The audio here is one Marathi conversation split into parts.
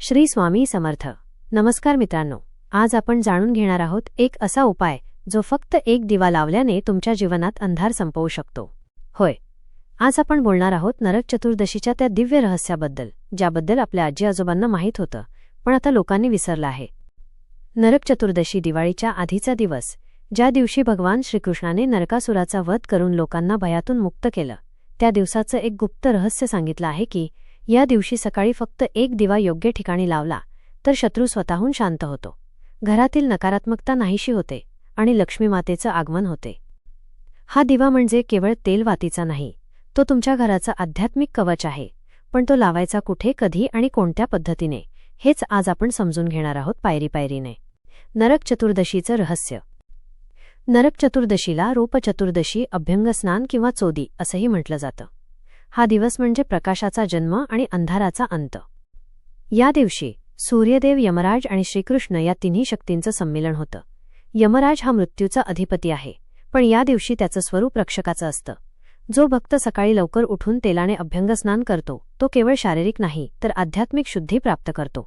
श्री स्वामी समर्थ. नमस्कार मित्रांनो आज आपण जाणून घेणार आहोत एक असा उपाय जो फक्त एक दिवा लावल्याने तुमच्या जीवनात अंधार संपवू शकतो. होय आज आपण बोलणार आहोत नरक चतुर्दशीच्या त्या दिव्य रहस्याबद्दल ज्याबद्दल आपल्या आजी आजोबांना माहीत होतं पण आता लोकांनी विसरलं आहे. नरक चतुर्दशी दिवाळीच्या आधीचा दिवस ज्या दिवशी भगवान श्रीकृष्णाने नरकासुराचा वध करून लोकांना भयातून मुक्त केलं त्या दिवसाचं एक गुप्त रहस्य सांगितलं आहे की या दिवशी सकाळी फक्त एक दिवा योग्य ठिकाणी लावला तर शत्रू स्वतःहून शांत होतो. घरातील नकारात्मकता नाहीशी होते आणि लक्ष्मीमातेचं आगमन होते. हा दिवा म्हणजे केवळ तेलवातीचा नाही तो तुमच्या घराचा आध्यात्मिक कवच आहे पण तो लावायचा कुठे कधी आणि कोणत्या पद्धतीने हेच आज आपण समजून घेणार आहोत पायरी पायरीने. नरक चतुर्दशीचं रहस्य. नरक चतुर्दशीला रूपचतुर्दशी अभ्यंगस्नान किंवा चोदी असंही म्हटलं जातं. हा दिवस म्हणजे प्रकाशाचा जन्म आणि अंधाराचा अंत. या दिवशी सूर्यदेव यमराज आणि श्रीकृष्ण या तिन्ही शक्तींचं संमेलन होतं. यमराज हा मृत्यूचा अधिपती आहे पण या दिवशी त्याचं स्वरूप रक्षकाचं असतं. जो भक्त सकाळी लवकर उठून तेलाने अभ्यंगस्नान करतो तो केवळ शारीरिक नाही तर आध्यात्मिक शुद्धी प्राप्त करतो.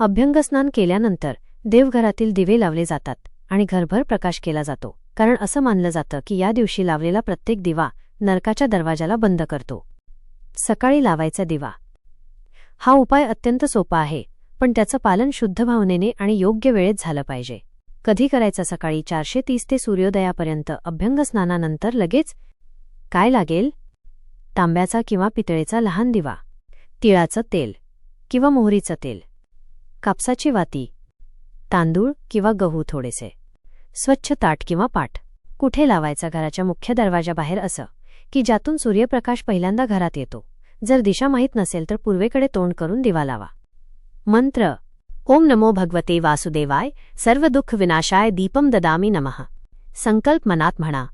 अभ्यंगस्नान केल्यानंतर देवघरातील दिवे लावले जातात आणि घरभर प्रकाश केला जातो कारण असं मानलं जातं की या दिवशी लावलेला प्रत्येक दिवा नरकाच्या दरवाजाला बंद करतो. सकाळी लावायचा दिवा. हा उपाय अत्यंत सोपा आहे पण त्याचं पालन शुद्ध भावनेने आणि योग्य वेळेत झालं पाहिजे. कधी करायचं सकाळी चारशे तीस ते सूर्योदयापर्यंत अभ्यंग स्नानानंतर लगेच? काय लागेल? तांब्याचा किंवा पितळेचा लहान दिवा. तिळाचं तेल. किंवा मोहरीचं तेल. कापसाची वाती. तांदूळ किंवा गहू थोडेसे. स्वच्छ ताट किंवा पाट. कुठे लावायचा घराच्या मुख्य दरवाजाबाहेर असं? की ज्यातून सूर्यप्रकाश पहिल्यांदा घरात येतो. जर दिशा माहीत नसेल तर पूर्वेकडे तोंड करून दिवा लावा. मंत्र. ओम नमो भगवते वासुदेवाय. सर्व दुःख विनाशाय. दीपम ददामी नमः. संकल्प मनात म्हणा.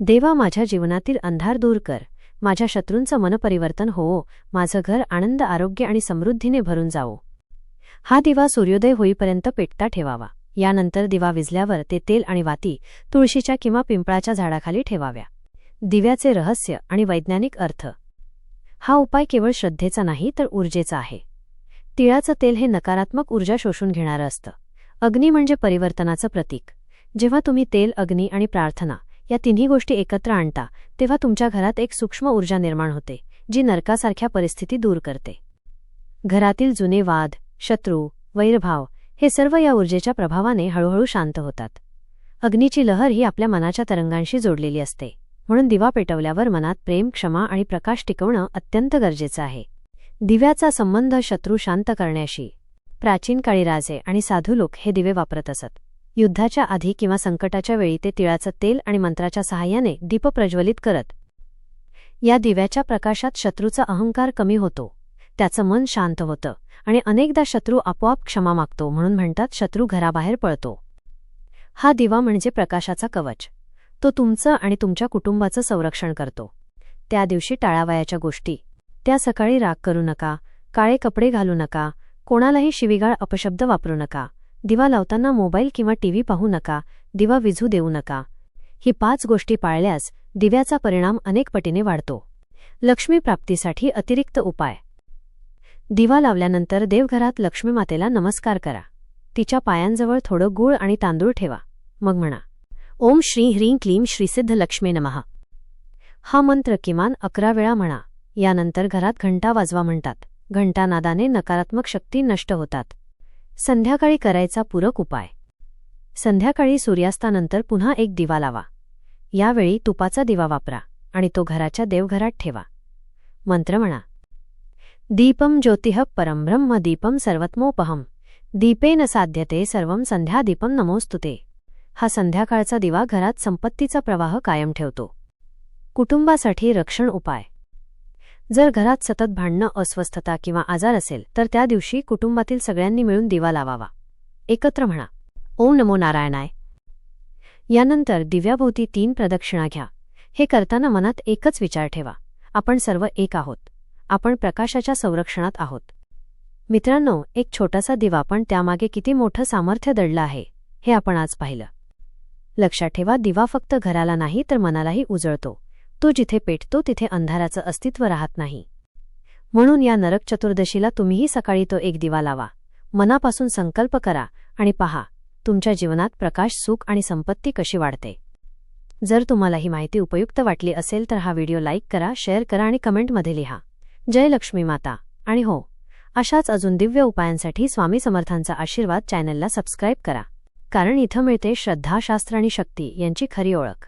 देवा माझ्या जीवनातील अंधार दूर कर. माझ्या शत्रूंचं मनपरिवर्तन होवो माझं घर आनंद आरोग्य आणि समृद्धीने भरून जावो. हा दिवा सूर्योदय होईपर्यंत पेटता ठेवावा. यानंतर दिवा विजल्यावर ते तेल आणि वाती तुळशीच्या किंवा पिंपळाच्या झाडाखाली ठेवाव्या. दिव्याचे रहस्य आणि वैज्ञानिक अर्थ. हा उपाय केवळ श्रद्धेचा नाही तर ऊर्जेचा आहे. तिळाचं तेल हे नकारात्मक ऊर्जा शोषून घेणारं असतं. अग्नी म्हणजे परिवर्तनाचं प्रतीक. जेव्हा तुम्ही तेल अग्नी आणि प्रार्थना या तिन्ही गोष्टी एकत्र आणता तेव्हा तुमच्या घरात एक सूक्ष्म ऊर्जा निर्माण होते जी नरकासारख्या परिस्थिती दूर करते. घरातील जुने वाद शत्रू वैरभाव हे सर्व या ऊर्जेच्या प्रभावाने हळूहळू शांत होतात. अग्नीची लहर ही आपल्या मनाच्या तरंगांशी जोडलेली असते. म्हणून दिवा पेटवल्यावर मनात प्रेम क्षमा आणि प्रकाश टिकवणं अत्यंत गरजेचं आहे. दिव्याचा संबंध शत्रू शांत करण्याशी. प्राचीन काळी राजे आणि साधू लोक हे दिवे वापरत असत. युद्धाच्या आधी किंवा संकटाच्या वेळी ते तिळाचं तेल आणि मंत्राच्या सहाय्याने दीप प्रज्वलित करत. या दिव्याच्या प्रकाशात शत्रूचा अहंकार कमी होतो. त्याचं मन शांत होतं आणि अनेकदा शत्रू आपोआप क्षमा मागतो म्हणून म्हणतात शत्रू घराबाहेर पळतो. हा दिवा म्हणजे प्रकाशाचा कवच. तो तुमचं आणि तुमच्या कुटुंबाचं संरक्षण करतो. त्या दिवशी टाळावयाच्या गोष्टी. त्या सकाळी राग करू नका काळे कपडे घालू नका कोणालाही शिविगाळ अपशब्द वापरू नका दिवा लावताना मोबाईल किंवा टीव्ही पाहू नका दिवा विझू देऊ नका. ही पाच गोष्टी पाळल्यास दिव्याचा परिणाम अनेक पटीने वाढतो. लक्ष्मीप्राप्तीसाठी अतिरिक्त उपाय. दिवा लावल्यानंतर देवघरात लक्ष्मीमातेला नमस्कार करा. तिच्या पायांजवळ थोडं गूळ आणि तांदूळ ठेवा. मग म्हणा ओम श्री ह्रीं क्लीं श्रीसिद्ध लक्ष्मी नमः. हा मंत्र किमान अकरा वेळा म्हणा यानंतर घरात घंटा वाजवा म्हणतात. घंटानादाने नकारात्मक शक्ती नष्ट होतात. संध्याकाळी करायचा पूरक उपाय. संध्याकाळी सूर्यास्तानंतर पुन्हा एक दिवा लावा. यावेळी तुपाचा दिवा वापरा आणि तो घराच्या देवघरात ठेवा. मंत्र म्हणा. दीपम ज्योतिह परमब्रह्म दीपम सर्वत्मोपहम दीपेन साध्यते सर्वं संध्यादीपम नमोस्तुते हा संध्याकाळचा दिवा घरात संपत्तीचा प्रवाह कायम ठेवतो. कुटुंबासाठी रक्षण उपाय. जर घरात सतत भांडणं अस्वस्थता किंवा आजार असेल तर त्या दिवशी कुटुंबातील सगळ्यांनी मिळून दिवा लावावा. एकत्र म्हणा. ओम नमो नारायणाय. यानंतर दिव्याभोवती तीन प्रदक्षिणा घ्या. हे करताना मनात एकच विचार ठेवा. आपण सर्व एक आहोत. आपण प्रकाशाच्या संरक्षणात आहोत. मित्रांनो एक छोटासा दिवा पण त्यामागे किती मोठं सामर्थ्य दडलं आहे हे आपण आज पाहिलं. लक्षात ठेवा दिवा फक्त घराला नाही तर मनालाही उजळतो. तो जिथे पेटतो तिथे अंधाराचं अस्तित्व राहत नाही. म्हणून या नरक चतुर्दशीला तुम्हीही सकाळी तो एक दिवा लावा. मनापासून संकल्प करा आणि पहा तुमच्या जीवनात प्रकाश सुख आणि संपत्ती कशी वाढते. जर तुम्हाला ही माहिती उपयुक्त वाटली असेल तर हा व्हिडिओ लाईक करा शेअर करा आणि कमेंटमध्ये लिहा. जय लक्ष्मी माता. आणि हो अशाच अजून दिव्य उपायांसाठी स्वामी समर्थांचा आशीर्वाद चॅनलला सबस्क्राईब करा. कारण इथं मिळते श्रद्धा शास्त्र आणि शक्ती यांची खरी ओळख.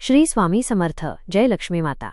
श्री स्वामी समर्थ. जय लक्ष्मी माता.